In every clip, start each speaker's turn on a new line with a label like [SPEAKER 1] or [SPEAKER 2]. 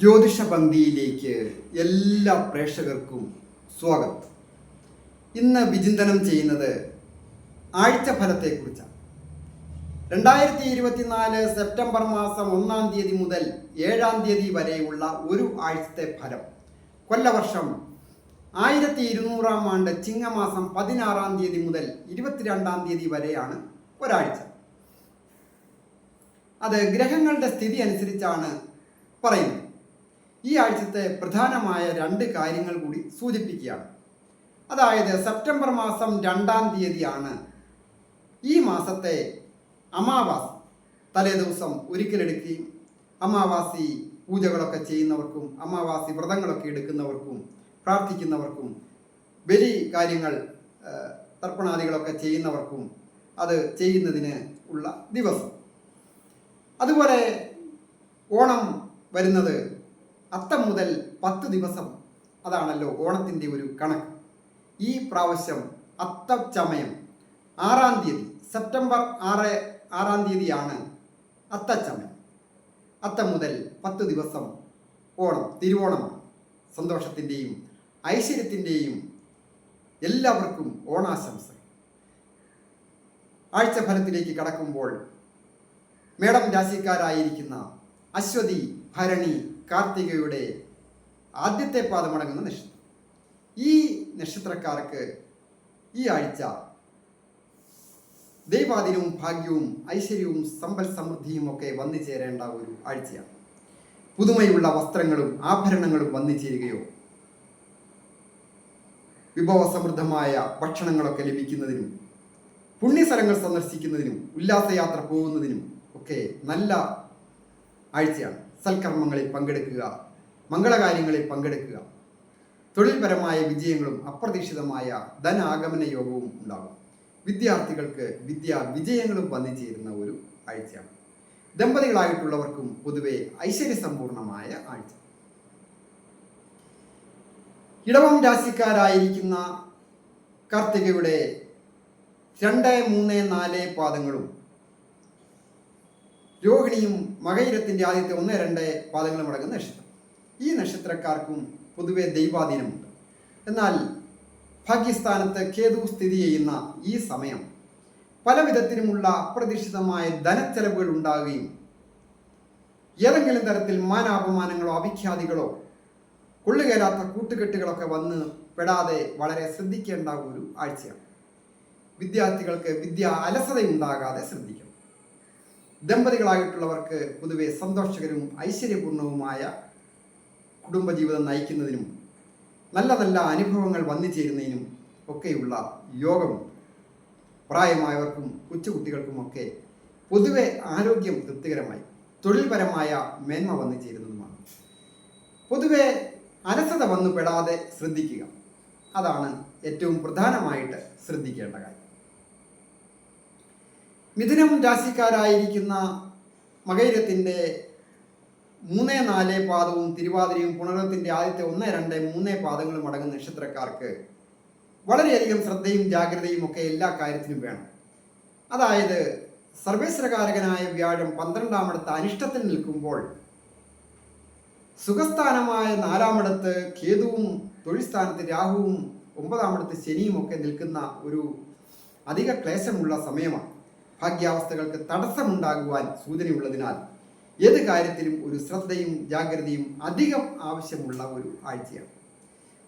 [SPEAKER 1] ജ്യോതിഷ പന്തിയിലേക്ക് എല്ലാ പ്രേക്ഷകർക്കും സ്വാഗതം. ഇന്ന് വിചിന്തനം ചെയ്യുന്നത് ആഴ്ച ഫലത്തെക്കുറിച്ചാണ് രണ്ടായിരത്തി ഇരുപത്തിനാല് സെപ്റ്റംബർ മാസം ഒന്നാം തീയതി മുതൽ ഏഴാം തീയതി വരെയുള്ള ഒരു ആഴ്ചത്തെ ഫലം. കൊല്ലവർഷം ആയിരത്തി ഇരുന്നൂറാം ആണ്ട് ചിങ്ങമാസം പതിനാറാം തീയതി മുതൽ ഇരുപത്തിരണ്ടാം തീയതി വരെയാണ് ഒരാഴ്ച. അത് ഗ്രഹങ്ങളുടെ സ്ഥിതി അനുസരിച്ചാണ് പറയുന്നത്. ഈ ആഴ്ചത്തെ പ്രധാനമായ രണ്ട് കാര്യങ്ങൾ കൂടി സൂചിപ്പിക്കുകയാണ്. അതായത് സെപ്റ്റംബർ മാസം രണ്ടാം തീയതിയാണ് ഈ മാസത്തെ അമാവാസി. തലേ ദിവസം ഒരിക്കലെടുക്കുകയും അമാവാസി പൂജകളൊക്കെ ചെയ്യുന്നവർക്കും അമാവാസി വ്രതങ്ങളൊക്കെ എടുക്കുന്നവർക്കും പ്രാർത്ഥിക്കുന്നവർക്കും ബലി കാര്യങ്ങൾ തർപ്പണാദികളൊക്കെ ചെയ്യുന്നവർക്കും അത് ചെയ്യുന്നതിന് ഉള്ള ദിവസം. അതുപോലെ ഓണം വരുന്നത് അത്തം മുതൽ പത്ത് ദിവസം അതാണല്ലോ ഓണത്തിന്റെ ഒരു കണക്ക്. ഈ പ്രാവശ്യം അത്തച്ചമയം ആറാം തീയതി സെപ്റ്റംബർ ആറ് ആറാം തീയതിയാണ് അത്തച്ചമയം. അത്തം മുതൽ പത്ത് ദിവസം ഓണം തിരുവോണം സന്തോഷത്തിന്റെയും ഐശ്വര്യത്തിന്റെയും എല്ലാവർക്കും ഓണാശംസകൾ. ആഴ്ചഫലത്തിലേക്ക് കടക്കുമ്പോൾ മേടം രാശിക്കാരായിരിക്കുന്ന അശ്വതി ഭരണി കാർത്തികയുടെ ആദ്യത്തെ പാദമടങ്ങുന്ന നക്ഷത്രം. ഈ നക്ഷത്രക്കാർക്ക് ഈ ആഴ്ച ദൈവാധീനവും ഭാഗ്യവും ഐശ്വര്യവും സമ്പൽ സമൃദ്ധിയും ഒക്കെ വന്നു ചേരേണ്ട ഒരു ആഴ്ചയാണ്. പുതുമയുള്ള വസ്ത്രങ്ങളും ആഭരണങ്ങളും വന്നു ചേരുകയോ? വിഭവസമൃദ്ധമായ ഭക്ഷണങ്ങളൊക്കെ ലഭിക്കുന്നതിനും പുണ്യസ്ഥലങ്ങൾ സന്ദർശിക്കുന്നതിനും ഉല്ലാസയാത്ര പോകുന്നതിനും ഒക്കെ നല്ല ആഴ്ചയാണ്. സൽക്കർമ്മങ്ങളിൽ പങ്കെടുക്കുക മംഗളകാര്യങ്ങളിൽ പങ്കെടുക്കുക. തൊഴിൽപരമായ വിജയങ്ങളും അപ്രതീക്ഷിതമായ ധനാഗമന യോഗവും ഉണ്ടാകും. വിദ്യാർത്ഥികൾക്ക് വിദ്യാ വിജയങ്ങളും വന്നു ചേരുന്ന ഒരു ആഴ്ചയാണ്. ദമ്പതികളായിട്ടുള്ളവർക്കും പൊതുവെ ഐശ്വര്യസമ്പൂർണമായ ആഴ്ച. ഇടവം രാശിക്കാരായിരിക്കുന്ന കാർത്തികയുടെ രണ്ട് മൂന്ന് നാല് പാദങ്ങളും രോഹിണിയും മകയിരത്തിന്റെ ആദ്യത്തെ ഒന്ന് രണ്ട് പാദങ്ങളും അടങ്ങുന്ന നക്ഷത്രം. ഈ നക്ഷത്രക്കാർക്കും പൊതുവെ ദൈവാധീനമുണ്ട്. എന്നാൽ ഭാഗ്യസ്ഥാനത്ത് കേതു സ്ഥിതി ചെയ്യുന്ന ഈ സമയം പല വിധത്തിലുമുള്ള അപ്രതീക്ഷിതമായ ധനച്ചെലവുകൾ ഉണ്ടാകുകയും ഏതെങ്കിലും തരത്തിൽ മാനാപമാനങ്ങളോ അഭിഖ്യാതികളോ കൊള്ളുകയില്ലാത്ത കൂട്ടുകെട്ടുകളൊക്കെ വന്ന് പെടാതെ വളരെ ശ്രദ്ധിക്കേണ്ട ഒരു ആഴ്ചയാണ്. വിദ്യാർത്ഥികൾക്ക് വിദ്യ അലസതയുണ്ടാകാതെ ശ്രദ്ധിക്കണം. ദമ്പതികളായിട്ടുള്ളവർക്ക് പൊതുവെ സന്തോഷകരവും ഐശ്വര്യപൂർണവുമായ കുടുംബജീവിതം നയിക്കുന്നതിനും നല്ല നല്ല അനുഭവങ്ങൾ വന്നു ചേരുന്നതിനും ഒക്കെയുള്ള യോഗമുണ്ട് പ്രായമായവർക്കും കൊച്ചുകുട്ടികൾക്കുമൊക്കെ പൊതുവെ ആരോഗ്യം തൃപ്തികരമായി തൊഴിൽപരമായ മേന്മ വന്നു ചേരുന്നതുമാണ്. പൊതുവെ അലസത വന്നു പെടാതെ ശ്രദ്ധിക്കുക. അതാണ് ഏറ്റവും പ്രധാനമായിട്ട് ശ്രദ്ധിക്കേണ്ട കാര്യം. മിഥുനം രാശിക്കാരായിരിക്കുന്ന മകൈരത്തിന്റെ മൂന്ന് നാല് പാദവും തിരുവാതിരയും പുണരത്തിന്റെ ആദ്യത്തെ ഒന്ന് രണ്ട് മൂന്ന് പാദങ്ങളും അടങ്ങുന്ന നക്ഷത്രക്കാർക്ക് വളരെയധികം ശ്രദ്ധയും ജാഗ്രതയും ഒക്കെ എല്ലാ കാര്യത്തിനും വേണം. അതായത് സർവേശ്വരകാരകനായ വ്യാഴം പന്ത്രണ്ടാമിടത്ത് അനിഷ്ടത്തിൽ നിൽക്കുമ്പോൾ സുഖസ്ഥാനമായ നാലാമിടത്ത് കേതുവും തൊഴിൽ സ്ഥാനത്ത് രാഹുവും ഒമ്പതാമിടത്ത് ശനിയും ഒക്കെ നിൽക്കുന്ന ഒരു അധിക ക്ലേശമുള്ള സമയമാണ്. ഭാഗ്യാവസ്ഥകൾക്ക് തടസ്സമുണ്ടാകുവാൻ സൂചനയുള്ളതിനാൽ ഏത് കാര്യത്തിലും ഒരു ശ്രദ്ധയും ജാഗ്രതയും അധികം ആവശ്യമുള്ള ഒരു ആഴ്ചയാണ്.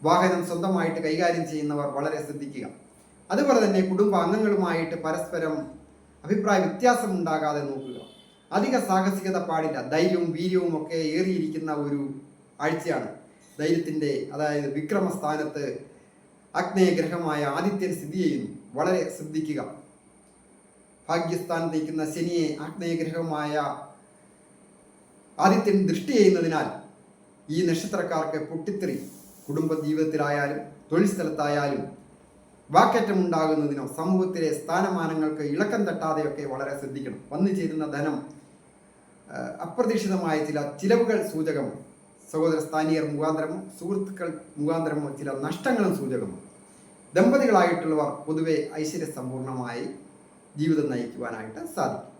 [SPEAKER 1] വാഹനം സ്വന്തമായിട്ട് കൈകാര്യം ചെയ്യുന്നവർ വളരെ ശ്രദ്ധിക്കുക. അതുപോലെ തന്നെ കുടുംബാംഗങ്ങളുമായിട്ട് പരസ്പരം അഭിപ്രായ വ്യത്യാസം ഉണ്ടാകാതെ നോക്കുക. അധിക സാഹസികത പാടില്ല. ധൈര്യവും വീര്യവും ഒക്കെ ഏറിയിരിക്കുന്ന ഒരു ആഴ്ചയാണ്. ധൈര്യത്തിന്റെ അതായത് വിക്രമസ്ഥാനത്ത് അഗ്നേയഗ്രഹമായ ആദിത്യൻ സ്ഥിതി ചെയ്യുന്നു. വളരെ ശ്രദ്ധിക്കുക. ഭാഗ്യസ്ഥാനത്ത് നിൽക്കുന്ന ശനിയെ ആഗ്നേയഗ്രഹമായ ആദിത്യൻ ദൃഷ്ടി ചെയ്യുന്നതിനാൽ ഈ നക്ഷത്രക്കാർക്ക് പൊട്ടിത്തെറി കുടുംബ ജീവിതത്തിലായാലും തൊഴിൽ സ്ഥലത്തായാലും വാക്കേറ്റം ഉണ്ടാകുന്നതിനോ സമൂഹത്തിലെ സ്ഥാനമാനങ്ങൾക്ക് ഇളക്കം തട്ടാതെയൊക്കെ വളരെ ശ്രദ്ധിക്കണം. വന്നു ചേരുന്ന ധനം അപ്രതീക്ഷിതമായ ചില ചിലവുകൾ സൂചകമോ സഹോദര സ്ഥാനീയർ മുഖാന്തരമോ സുഹൃത്തുക്കൾ മുഖാന്തരമോ ചില നഷ്ടങ്ങളും സൂചകമോ ദമ്പതികളായിട്ടുള്ളവർ പൊതുവെ ഐശ്വര്യ സമ്പൂർണമായി ജീവിതം നയിക്കുവാനായിട്ട് സാധിക്കും.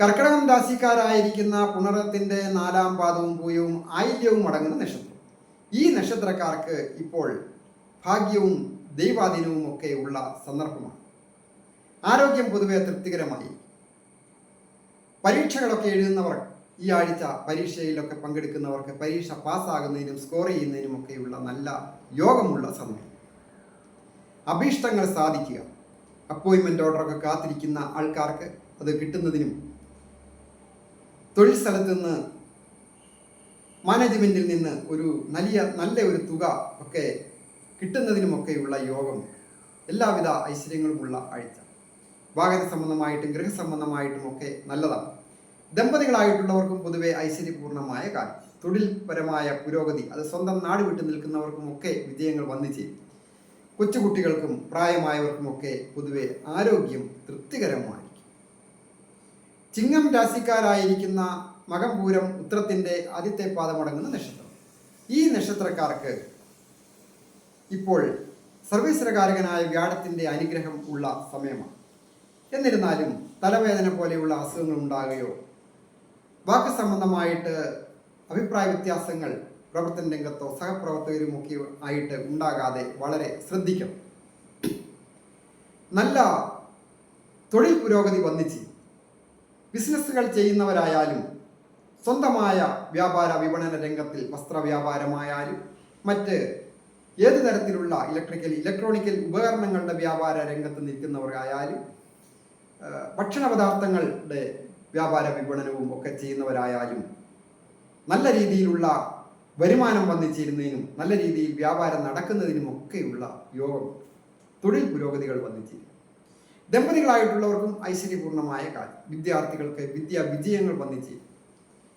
[SPEAKER 1] കർക്കിടകം രാശിക്കാരായിരിക്കുന്ന പുണരത്തിന്റെ നാലാം പാദവും പൂയവും ആയില്യവും അടങ്ങുന്ന നക്ഷത്രം. ഈ നക്ഷത്രക്കാർക്ക് ഇപ്പോൾ ഭാഗ്യവും ദൈവാധീനവും ഒക്കെ ഉള്ള സന്ദർഭമാണ്. ആരോഗ്യം പൊതുവെ തൃപ്തികരമായി. പരീക്ഷകളൊക്കെ എഴുതുന്നവർ ഈ ആഴ്ച പരീക്ഷയിലൊക്കെ പങ്കെടുക്കുന്നവർക്ക് പരീക്ഷ പാസ്സാകുന്നതിനും സ്കോർ ചെയ്യുന്നതിനും ഒക്കെയുള്ള നല്ല യോഗമുള്ള സമയം. അഭീഷ്ടങ്ങൾ സാധിക്കുക. അപ്പോയിൻമെന്റ് ഓർഡറൊക്കെ കാത്തിരിക്കുന്ന ആൾക്കാർക്ക് അത് കിട്ടുന്നതിനും തൊഴിൽ സ്ഥലത്ത് നിന്ന് മാനേജ്മെന്റിൽ നിന്ന് ഒരു നല്ല നല്ല ഒരു തുക ഒക്കെ കിട്ടുന്നതിനുമൊക്കെയുള്ള യോഗം എല്ലാവിധ ഐശ്വര്യങ്ങളുമുള്ള ആഴ്ച. വാഹന സംബന്ധമായിട്ടും ഗൃഹസംബന്ധമായിട്ടും ഒക്കെ നല്ലതാണ്. ദമ്പതികളായിട്ടുള്ളവർക്കും പൊതുവെ ഐശ്വര്യപൂർണമായ കാലം തൊഴിൽപരമായ പുരോഗതി അത് സ്വന്തം നാട് വിട്ടു നിൽക്കുന്നവർക്കും ഒക്കെ വിജയങ്ങൾ വന്നു ചേരും. കൊച്ചുകുട്ടികൾക്കും പ്രായമായവർക്കുമൊക്കെ പൊതുവെ ആരോഗ്യം തൃപ്തികരമായിരിക്കും. ചിങ്ങം രാശിക്കാരായിരിക്കുന്ന മകംപൂരം ഉത്രത്തിന്റെ ആദ്യത്തെ പാദമടങ്ങുന്ന നക്ഷത്രം. ഈ നക്ഷത്രക്കാർക്ക് ഇപ്പോൾ സർവീശ്വരകാരകനായ വ്യാഴത്തിന്റെ അനുഗ്രഹം ഉള്ള സമയമാണ്. എന്നിരുന്നാലും തലവേദന പോലെയുള്ള അസുഖങ്ങൾ ഉണ്ടാകുകയോ വാക്ക് സംബന്ധമായിട്ട് അഭിപ്രായ വ്യത്യാസങ്ങൾ പ്രവർത്തന രംഗത്തോ സഹപ്രവർത്തകരുമൊക്കെ ആയിട്ട് ഉണ്ടാകാതെ വളരെ ശ്രദ്ധിക്കണം. നല്ല തൊഴിൽ പുരോഗതി വന്നിച്ച് ബിസിനസ്സുകൾ ചെയ്യുന്നവരായാലും സ്വന്തമായ വ്യാപാര വിപണന രംഗത്തിൽ വസ്ത്രവ്യാപാരമായാലും മറ്റ് ഏത് തരത്തിലുള്ള ഇലക്ട്രിക്കൽ ഇലക്ട്രോണിക്കൽ ഉപകരണങ്ങളുടെ വ്യാപാര രംഗത്ത് നിൽക്കുന്നവരായാലും ഭക്ഷണ പദാർത്ഥങ്ങളുടെ വ്യാപാര വിപണനവും ഒക്കെ ചെയ്യുന്നവരായാലും നല്ല രീതിയിലുള്ള വരുമാനം വന്നിച്ചിരുന്നതിനും നല്ല രീതിയിൽ വ്യാപാരം നടക്കുന്നതിനും ഒക്കെയുള്ള യോഗം തൊഴിൽ പുരോഗതികൾ വന്നിച്ചിരുന്നു. ദമ്പതികളായിട്ടുള്ളവർക്കും ഐശ്വര്യപൂർണമായ കാലം വിദ്യാർത്ഥികൾക്ക് വിദ്യാ വിജയങ്ങൾ വന്നിച്ചിരുന്നു.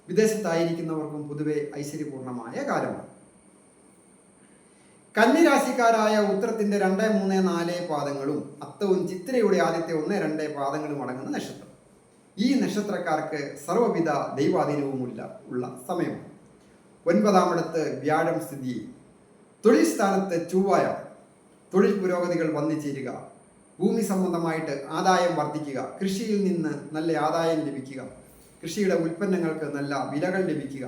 [SPEAKER 1] വിദേശത്തായിരിക്കുന്നവർക്കും പൊതുവെ ഐശ്വര്യപൂർണമായ കാലമാണ്. കന്നിരാശിക്കാരായ ഉത്തരത്തിന്റെ രണ്ട് മൂന്ന് നാല് പാദങ്ങളും അത്തവും ചിത്രയുടെ ആദ്യത്തെ ഒന്ന് രണ്ട് പാദങ്ങളും അടങ്ങുന്ന നക്ഷത്രം. ഈ നക്ഷത്രക്കാർക്ക് സർവവിധ ദൈവാധീനവുമില്ല ഉള്ള സമയമാണ്. ഒൻപതാമിടത്ത് വ്യാഴം സ്ഥിതി. തൊഴിൽ സ്ഥാനത്ത് ചൊവ്വായ തൊഴിൽ പുരോഗതികൾ വന്നു ചേരുക ഭൂമി സംബന്ധമായിട്ട് ആദായം വർദ്ധിക്കുക. കൃഷിയിൽ നിന്ന് നല്ല ആദായം ലഭിക്കുക. കൃഷിയുടെ ഉൽപ്പന്നങ്ങൾക്ക് നല്ല വിലകൾ ലഭിക്കുക.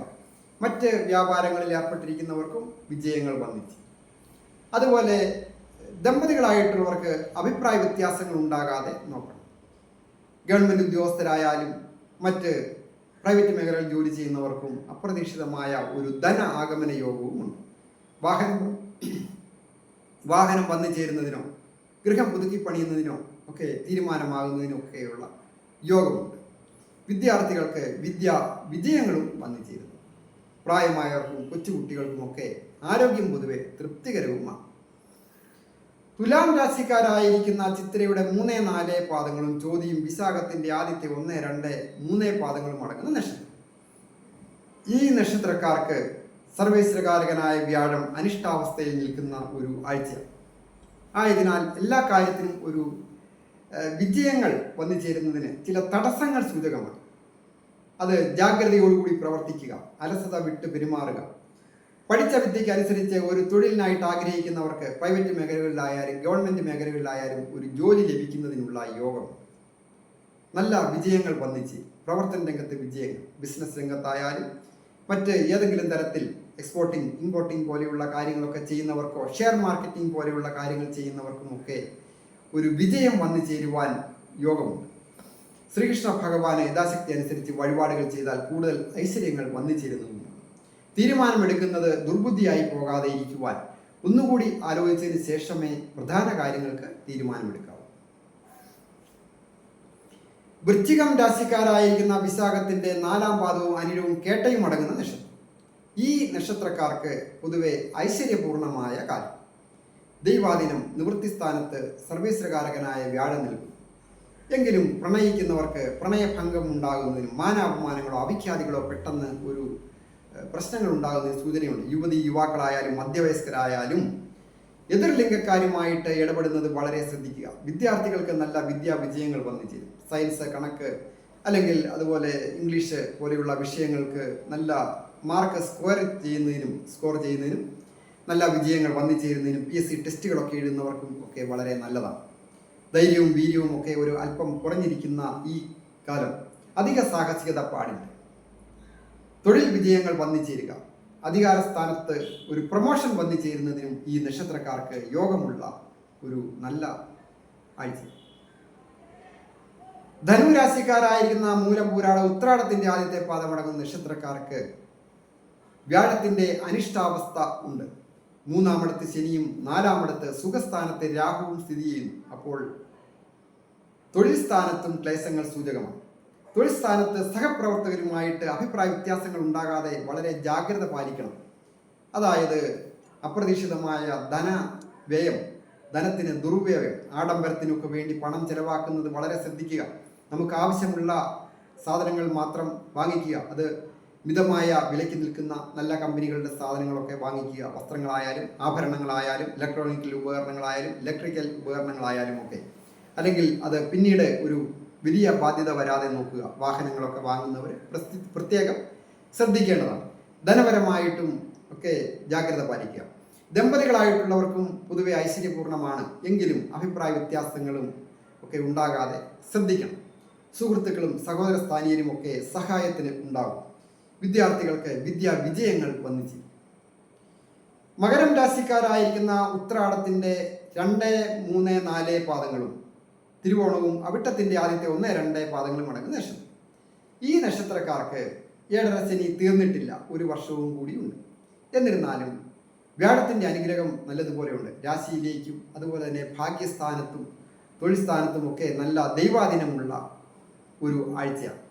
[SPEAKER 1] മറ്റ് വ്യാപാരങ്ങളിൽ ഏർപ്പെട്ടിരിക്കുന്നവർക്കും വിജയങ്ങൾ വന്നിച്ചു. അതുപോലെ ദമ്പതികളായിട്ടുള്ളവർക്ക് അഭിപ്രായ വ്യത്യാസങ്ങൾ ഉണ്ടാകാതെ നോക്കണം. ഗവൺമെന്റ് ഉദ്യോഗസ്ഥരായാലും മറ്റ് പ്രൈവറ്റ് മേഖലയിൽ ജോലി ചെയ്യുന്നവർക്കും അപ്രതീക്ഷിതമായ ഒരു ധന ആഗമന യോഗവും ഉണ്ട്. വാഹനം വാഹനം വന്നു ചേരുന്നതിനോ ഗൃഹം പുതുക്കി പണിയുന്നതിനോ ഒക്കെ തീരുമാനമാകുന്നതിനോ ഒക്കെയുള്ള യോഗമുണ്ട്. വിദ്യാർത്ഥികൾക്ക് വിദ്യ വിജയങ്ങളും വന്നു ചേരുന്നു. പ്രായമായവർക്കും കൊച്ചുകുട്ടികൾക്കുമൊക്കെ ആരോഗ്യം പൊതുവെ തൃപ്തികരവുമാണ്. തുലാം രാശിക്കാരായിരിക്കുന്ന ചിത്രയുടെ മൂന്ന് നാല് പാദങ്ങളും ചോദ്യം വിശാഖത്തിന്റെ ആദ്യത്തെ ഒന്ന് രണ്ട് മൂന്ന് പാദങ്ങളും അടങ്ങുന്ന നക്ഷത്രം. ഈ നക്ഷത്രക്കാർക്ക് സർവേശ്വരകാരകനായ വ്യാഴം അനിഷ്ടാവസ്ഥയിൽ നിൽക്കുന്ന ഒരു ആഴ്ച ആയതിനാൽ എല്ലാ കാര്യത്തിനും ഒരു വിജയങ്ങൾ വന്നു ചേരുന്നതിന് ചില തടസ്സങ്ങൾ സൂചകമാണ്. അത് ജാഗ്രതയോടുകൂടി പ്രവർത്തിക്കുക അലസത വിട്ട് പെരുമാറുക പഠിച്ച വിദ്യയ്ക്ക് അനുസരിച്ച് ഒരു തൊഴിലിനായിട്ട് ആഗ്രഹിക്കുന്നവർക്ക് പ്രൈവറ്റ് മേഖലകളിലായാലും ഗവൺമെന്റ് മേഖലകളിലായാലും ഒരു ജോലി ലഭിക്കുന്നതിനുള്ള യോഗം. നല്ല വിജയങ്ങൾ വന്നിച്ച് പ്രവർത്തന രംഗത്ത് വിജയങ്ങൾ ബിസിനസ് രംഗത്തായാലും മറ്റ് ഏതെങ്കിലും തരത്തിൽ എക്സ്പോർട്ടിംഗ് ഇമ്പോർട്ടിംഗ് പോലെയുള്ള കാര്യങ്ങളൊക്കെ ചെയ്യുന്നവർക്കോ ഷെയർ മാർക്കറ്റിംഗ് പോലെയുള്ള കാര്യങ്ങൾ ചെയ്യുന്നവർക്കുമൊക്കെ ഒരു വിജയം വന്നു ചേരുവാൻ യോഗമുണ്ട്. ശ്രീകൃഷ്ണ ഭഗവാന് യഥാശക്തി അനുസരിച്ച് വഴിപാടുകൾ ചെയ്താൽ കൂടുതൽ ഐശ്വര്യങ്ങൾ വന്നു ചേരുന്നതുമാണ് തീരുമാനമെടുക്കുന്നത് ദുർബുദ്ധിയായി പോകാതെ ഇരിക്കുവാൻ. ഒന്നുകൂടി ആലോചിച്ചതിന് ശേഷമേ പ്രധാന കാര്യങ്ങൾക്ക് തീരുമാനമെടുക്കാവൂ. വൃശ്ചികം രാശിക്കാരായിരിക്കുന്ന വിശാഖത്തിന്റെ നാലാം പാദവും അനിലവും കേട്ടയും അടങ്ങുന്ന നക്ഷത്രം. ഈ നക്ഷത്രക്കാർക്ക് പൊതുവെ ഐശ്വര്യപൂർണമായ കാലം. ദൈവാധീനം നിവൃത്തിസ്ഥാനത്ത് സർവീസ്രകാരകനായ വ്യാഴം നൽകും എങ്കിലും പ്രണയിക്കുന്നവർക്ക് പ്രണയഭംഗം ഉണ്ടാകുന്നതിനും മാനാപമാനങ്ങളോ അവിഖ്യാതികളോ പെട്ടെന്ന് ഒരു പ്രശ്നങ്ങൾ ഉണ്ടാകുന്ന സൂചനയുണ്ട്. യുവതി യുവാക്കളായാലും മധ്യവയസ്കരായാലും എതിർലിംഗക്കാരുമായിട്ട് ഇടപെടുന്നത് വളരെ ശ്രദ്ധിക്കുക. വിദ്യാർത്ഥികൾക്ക് നല്ല വിദ്യാ വിജയങ്ങൾ വന്നു ചേരും. സയൻസ് കണക്ക് അല്ലെങ്കിൽ അതുപോലെ ഇംഗ്ലീഷ് പോലെയുള്ള വിഷയങ്ങൾക്ക് നല്ല മാർക്ക് സ്കോർ ചെയ്യുന്നതിനും സ്കോർ ചെയ്യുന്നതിനും നല്ല വിജയങ്ങൾ വന്നു ചേരുന്നതിനും പി എസ് സി ടെസ്റ്റുകളൊക്കെ എഴുതുന്നവർക്കും ഒക്കെ വളരെ നല്ലതാണ്. ധൈര്യവും വീര്യവും ഒക്കെ ഒരു അല്പം കുറഞ്ഞിരിക്കുന്ന ഈ കാലം. അധിക സാഹസികത പാടില്ല. തൊഴിൽ വിജയങ്ങൾ വന്നിച്ചേരുക. ചേരുക അധികാര സ്ഥാനത്ത് ഒരു പ്രൊമോഷൻ വന്നിച്ചേരുന്നതിനും ഈ നക്ഷത്രക്കാർക്ക് യോഗമുള്ള ഒരു നല്ല ആഴ്ച. ധനുരാശിക്കാരായിരിക്കുന്ന മൂലം പൂരാട ഉത്രാടത്തിന്റെ ആദ്യത്തെ പാദമടങ്ങുന്ന നക്ഷത്രക്കാർക്ക് വ്യാഴത്തിന്റെ അനിഷ്ടാവസ്ഥ ഉണ്ട്. മൂന്നാമടത്ത് ശനിയും നാലാമടത്ത് സുഖസ്ഥാനത്തെ രാഹുവും സ്ഥിതി ചെയ്യുന്നു. അപ്പോൾ തൊഴിൽ സ്ഥാനത്തും ക്ലേശങ്ങൾ സൂചകമാണ്. തൊഴിൽ സ്ഥാനത്ത് സഹപ്രവർത്തകരുമായിട്ട് അഭിപ്രായ വ്യത്യാസങ്ങൾ ഉണ്ടാകാതെ വളരെ ജാഗ്രത പാലിക്കണം. അതായത് അപ്രതീക്ഷിതമായ ധന വ്യയം ധനത്തിന് ദുർവ്യയം ആഡംബരത്തിനൊക്കെ വേണ്ടി പണം ചെലവാക്കുന്നത് വളരെ ശ്രദ്ധിക്കുക. നമുക്ക് ആവശ്യമുള്ള സാധനങ്ങൾ മാത്രം വാങ്ങിക്കുക. അത് മിതമായ വിലയ്ക്ക് നിൽക്കുന്ന നല്ല കമ്പനികളുടെ സാധനങ്ങളൊക്കെ വാങ്ങിക്കുക. വസ്ത്രങ്ങളായാലും ആഭരണങ്ങളായാലും ഇലക്ട്രോണിക്കൽ ഉപകരണങ്ങളായാലും ഇലക്ട്രിക്കൽ ഉപകരണങ്ങളായാലും ഒക്കെ. അല്ലെങ്കിൽ അത് പിന്നീട് ഒരു വലിയ ബാധ്യത വരാതെ നോക്കുക. വാഹനങ്ങളൊക്കെ വാങ്ങുന്നവർ പ്രത്യേകം ശ്രദ്ധിക്കേണ്ടതാണ്. ധനപരമായിട്ടും ഒക്കെ ജാഗ്രത പാലിക്കുക. ദമ്പതികളായിട്ടുള്ളവർക്കും പൊതുവെ ഐശ്വര്യപൂർണമാണ് എങ്കിലും അഭിപ്രായ വ്യത്യാസങ്ങളും ഒക്കെ ഉണ്ടാകാതെ ശ്രദ്ധിക്കണം. സുഹൃത്തുക്കളും സഹോദര സ്ഥാനീയരും ഒക്കെ സഹായത്തിന് ഉണ്ടാകും വിദ്യാർത്ഥികൾക്ക് വിദ്യാ വിജയങ്ങൾ വന്നിച്ചു മകരം രാശിക്കാരായിരിക്കുന്ന ഉത്രാടത്തിന്റെ രണ്ട് മൂന്ന് നാല് പാദങ്ങളും തിരുവോണവും അവിട്ടത്തിന്റെ ആദ്യത്തെ ഒന്ന് രണ്ട് പാദങ്ങളും അടങ്ങുന്ന നക്ഷത്രം ഈ നക്ഷത്രക്കാർക്ക് ഏഴര ശനി തീർന്നിട്ടില്ല. ഒരു വർഷവും കൂടിയുണ്ട്. എന്നിരുന്നാലും വ്യാഴത്തിന്റെ അനുഗ്രഹം നല്ലതുപോലെയുണ്ട് രാശിയിലേക്കും അതുപോലെ തന്നെ ഭാഗ്യസ്ഥാനത്തും തൊഴിൽ സ്ഥാനത്തും ഒക്കെ നല്ല ദൈവാധീനമുള്ള ഒരു ആഴ്ചയാണ്.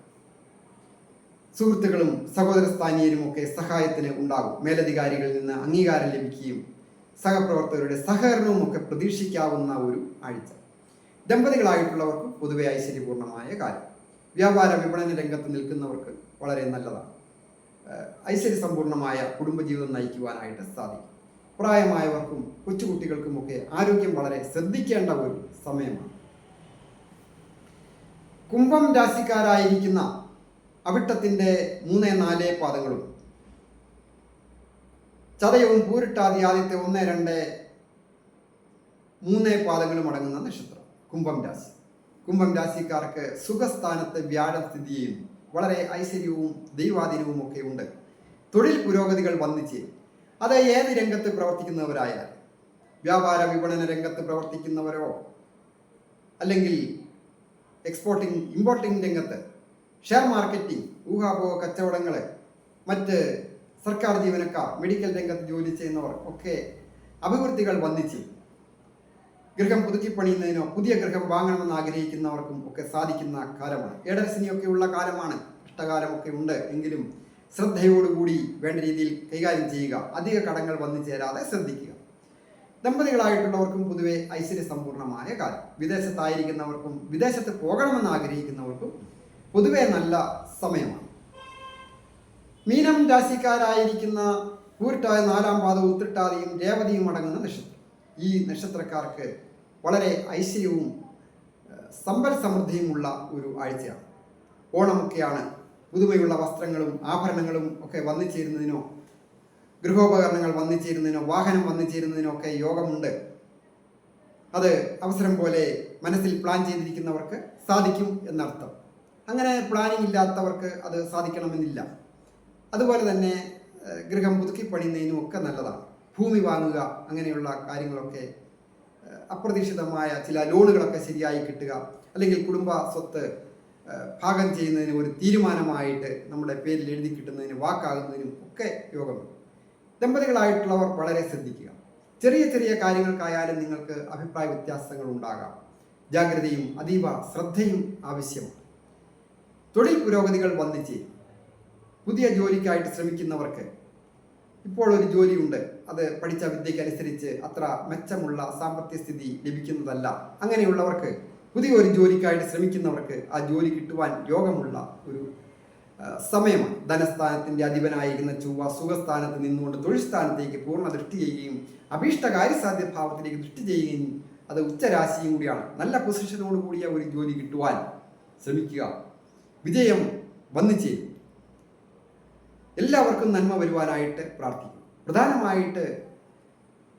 [SPEAKER 1] സുഹൃത്തുക്കളും സഹോദര സ്ഥാനീയരും ഒക്കെ സഹായത്തിന് ഉണ്ടാകും. മേലധികാരികളിൽ നിന്ന് അംഗീകാരം ലഭിക്കുകയും സഹപ്രവർത്തകരുടെ സഹകരണവും ഒക്കെ പ്രതീക്ഷിക്കാവുന്ന ഒരു ആഴ്ച. ദമ്പതികളായിട്ടുള്ളവർക്ക് പൊതുവെ ഐശ്വര്യപൂർണമായ കാലം വ്യാപാര വിപണന രംഗത്ത് നിൽക്കുന്നവർക്ക് വളരെ നല്ലതാണ്. ഐശ്വര്യ സമ്പൂർണമായ കുടുംബജീവിതം നയിക്കുവാനായിട്ട് സാധിക്കും. പ്രായമായവർക്കും കൊച്ചുകുട്ടികൾക്കുമൊക്കെ ആരോഗ്യം വളരെ ശ്രദ്ധിക്കേണ്ട ഒരു സമയമാണ്. കുംഭം രാശിക്കാരായിരിക്കുന്ന അവിട്ടത്തിന്റെ മൂന്ന് നാല് പാദങ്ങളും ചതയവും പൂരിട്ടാതി ആദ്യത്തെ ഒന്ന് രണ്ട് മൂന്ന് പാദങ്ങളും അടങ്ങുന്ന നക്ഷത്രം. കുംഭം രാശി. കുംഭം രാശിക്കാർക്ക് സുഖസ്ഥാനത്ത് വ്യാഴം വളരെ ഐശ്വര്യവും ദൈവാധീനവും ഒക്കെ ഉണ്ട്. തൊഴിൽ പുരോഗതികൾ വന്നിച്ചേരും അത് ഏത് രംഗത്ത് പ്രവർത്തിക്കുന്നവരായാലും. വ്യാപാര വിപണന രംഗത്ത് പ്രവർത്തിക്കുന്നവരോ അല്ലെങ്കിൽ എക്സ്പോർട്ടിംഗ് ഇമ്പോർട്ടിംഗ് രംഗത്ത് ഷെയർ മാർക്കറ്റിംഗ് ഊഹാപോഹ കച്ചവടങ്ങൾ മറ്റ് സർക്കാർ ജീവനക്കാർ മെഡിക്കൽ രംഗത്ത് ജോലി ചെയ്യുന്നവർ ഒക്കെ അഭിവൃദ്ധികൾ വന്നിച്ച് ഗൃഹം പുതുക്കി പണിയുന്നതിനോ പുതിയ ഗൃഹം വാങ്ങണമെന്ന് ആഗ്രഹിക്കുന്നവർക്കും ഒക്കെ സാധിക്കുന്ന കാലമാണ്. ഏടരശനിയൊക്കെ ഉള്ള കാലമാണ്. ഇഷ്ടകാലമൊക്കെ ഉണ്ട്. എങ്കിലും ശ്രദ്ധയോടുകൂടി വേണ്ട രീതിയിൽ കൈകാര്യം ചെയ്യുക അധിക കടങ്ങൾ വന്നു ചേരാതെ ശ്രദ്ധിക്കുക. ദമ്പതികളായിട്ടുള്ളവർക്കും പൊതുവെ ഐശ്വര്യ സമ്പൂർണമായ കാലം. വിദേശത്തായിരിക്കുന്നവർക്കും വിദേശത്ത് പോകണമെന്ന് ആഗ്രഹിക്കുന്നവർക്കും പൊതുവെ നല്ല സമയമാണ്. മീനം രാശിക്കാരായിരിക്കുന്ന പൂരിട്ടായ നാലാം പാദവും ഉത്തിട്ടാതിയും രേവതിയും അടങ്ങുന്ന നക്ഷത്രം. ഈ നക്ഷത്രക്കാർക്ക് വളരെ ഐശ്വര്യവും സമ്പൽ സമൃദ്ധിയുമുള്ള ഒരു ആഴ്ചയാണ്. ഓണമൊക്കെയാണ് പുതുമയുള്ള വസ്ത്രങ്ങളും ആഭരണങ്ങളും ഒക്കെ വന്നു ചേരുന്നതിനോ ഗൃഹോപകരണങ്ങൾ വന്നു ചേരുന്നതിനോ വാഹനം വന്നു ചേരുന്നതിനോ ഒക്കെ യോഗമുണ്ട്. അത് അവസരം പോലെ മനസ്സിൽ പ്ലാൻ ചെയ്തിരിക്കുന്നവർക്ക് സാധിക്കും എന്നർത്ഥം. അങ്ങനെ പ്ലാനിങ് ഇല്ലാത്തവർക്ക് അത് സാധിക്കണമെന്നില്ല. അതുപോലെ തന്നെ ഗൃഹം പുതുക്കി പണിയുന്നതിനും ഒക്കെ നല്ലതാണ്. ഭൂമി വാങ്ങുക അങ്ങനെയുള്ള കാര്യങ്ങളൊക്കെ അപ്രതീക്ഷിതമായ ചില ലോണുകളൊക്കെ ശരിയായി കിട്ടുക അല്ലെങ്കിൽ കുടുംബ സ്വത്ത് ഭാഗം ചെയ്യുന്നതിന് ഒരു തീരുമാനമായിട്ട് നമ്മുടെ പേരിൽ എഴുതി കിട്ടുന്നതിന് വാക്കാകുന്നതിനും ഒക്കെ യോഗമുണ്ട് ദമ്പതികളായിട്ടുള്ളവർ വളരെ ശ്രദ്ധിക്കുക. ചെറിയ ചെറിയ കാര്യങ്ങൾക്കായാലും നിങ്ങൾക്ക് അഭിപ്രായ വ്യത്യാസങ്ങൾ ഉണ്ടാകാം. ജാഗ്രതയും അതീവ ശ്രദ്ധയും ആവശ്യമാണ് തൊഴിൽ പുരോഗതികൾ വന്നിച്ച് പുതിയ ജോലിക്കായിട്ട് ശ്രമിക്കുന്നവർക്ക് ഇപ്പോൾ ഒരു ജോലിയുണ്ട്. അത് പഠിച്ച വിദ്യയ്ക്കനുസരിച്ച് അത്ര മെച്ചമുള്ള സാമ്പത്തിക സ്ഥിതി ലഭിക്കുന്നതല്ല. അങ്ങനെയുള്ളവർക്ക് പുതിയ ഒരു ജോലിക്കായിട്ട് ശ്രമിക്കുന്നവർക്ക് ആ ജോലി കിട്ടുവാൻ യോഗമുള്ള ഒരു സമയമാണ്. ധനസ്ഥാനത്തിന്റെ അധിപനായിരിക്കുന്ന ചൊവ്വ സുഖസ്ഥാനത്ത് നിന്നുകൊണ്ട് തൊഴിൽ സ്ഥാനത്തേക്ക് പൂർണ ദൃഷ്ടി ചെയ്യുകയും അഭീഷ്ട കാര്യസാധ്യ ഭാവത്തിലേക്ക് ദൃഷ്ടി ചെയ്യുകയും അത് ഉച്ചരാശിയും കൂടിയാണ്. നല്ല പൊസിഷനോട് കൂടിയ ഒരു ജോലി കിട്ടുവാൻ ശ്രമിക്കുക. വിജയം വന്നു ചേരും. എല്ലാവർക്കും നന്മ വരുവാനായിട്ട് പ്രാർത്ഥിക്കുന്നു. പ്രധാനമായിട്ട്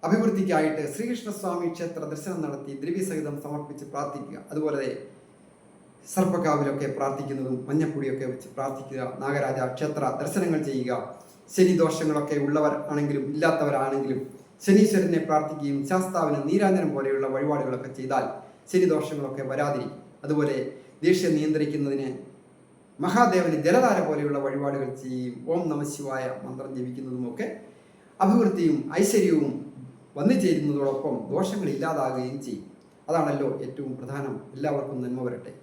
[SPEAKER 1] അഭിവൃദ്ധിക്കായിട്ട് ശ്രീകൃഷ്ണസ്വാമി ക്ഷേത്ര ദർശനം നടത്തി ദ്രവ്യസഹിതം സമർപ്പിച്ച് പ്രാർത്ഥിക്കുക. അതുപോലെ സർപ്പക്കാവിലൊക്കെ പ്രാർത്ഥിക്കുന്നതും മഞ്ഞപ്പൊടിയൊക്കെ വെച്ച് പ്രാർത്ഥിക്കുക. നാഗരാജ ക്ഷേത്ര ദർശനങ്ങൾ ചെയ്യുക. ശനി ദോഷങ്ങളൊക്കെ ഉള്ളവർ ആണെങ്കിലും ഇല്ലാത്തവരാണെങ്കിലും ശനീശ്വരനെ പ്രാർത്ഥിക്കുകയും ശാസ്താവിന് നീരാഞ്ജനം പോലെയുള്ള വഴിപാടുകളൊക്കെ ചെയ്താൽ ശനി ദോഷങ്ങളൊക്കെ വരാതിരിക്കും. അതുപോലെ ദേഷ്യം നിയന്ത്രിക്കുന്നതിന് മഹാദേവന് ജലധാര പോലെയുള്ള വഴിപാടുകൾ ചെയ്യുകയും ഓം നമശിവായ മന്ത്രം ജപിക്കുന്നതുമൊക്കെ അഭിവൃദ്ധിയും ഐശ്വര്യവും വന്നു ചേരുന്നതോടൊപ്പം ദോഷങ്ങൾ ഇല്ലാതാകുകയും ചെയ്യും. അതാണല്ലോ ഏറ്റവും പ്രധാനം. എല്ലാവർക്കും നന്മ വരട്ടെ.